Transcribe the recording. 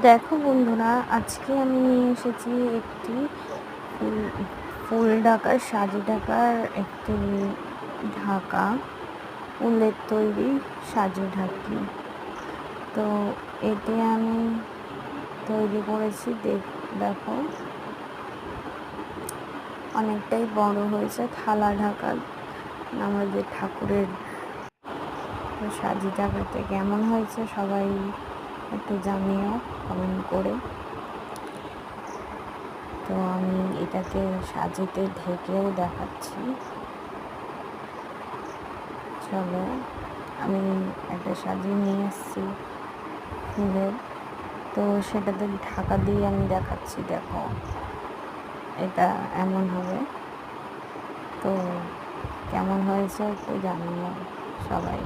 দেখো বন্ধুরা, আজকে আমি নিয়ে এসেছি একটি ফুল ঢাকার, সাজি ঢাকার একটি ঢাকা উলের তৈরি সাজি ঢাকি। তো এটি আমি তৈরি করেছি, দেখ অনেকটাই বড় হয়েছে, থালা ঢাকার আমাদের ঠাকুরের সাজি ঢাকাতে কেমন হয়েছে সবাই একটু জানিও কমেন্ট করে। তো আমি এটাকে সাজিতে ঢেকেও দেখাচ্ছি। চলো, আমি একটা সাজিয়ে নিয়ে এসেছি ফুলের। তো সেটাতে ঢাকা দিয়ে আমি দেখাচ্ছি, দেখো। এটা এমন হবে। তো কেমন হয়েছে একটু জানিও সবাই।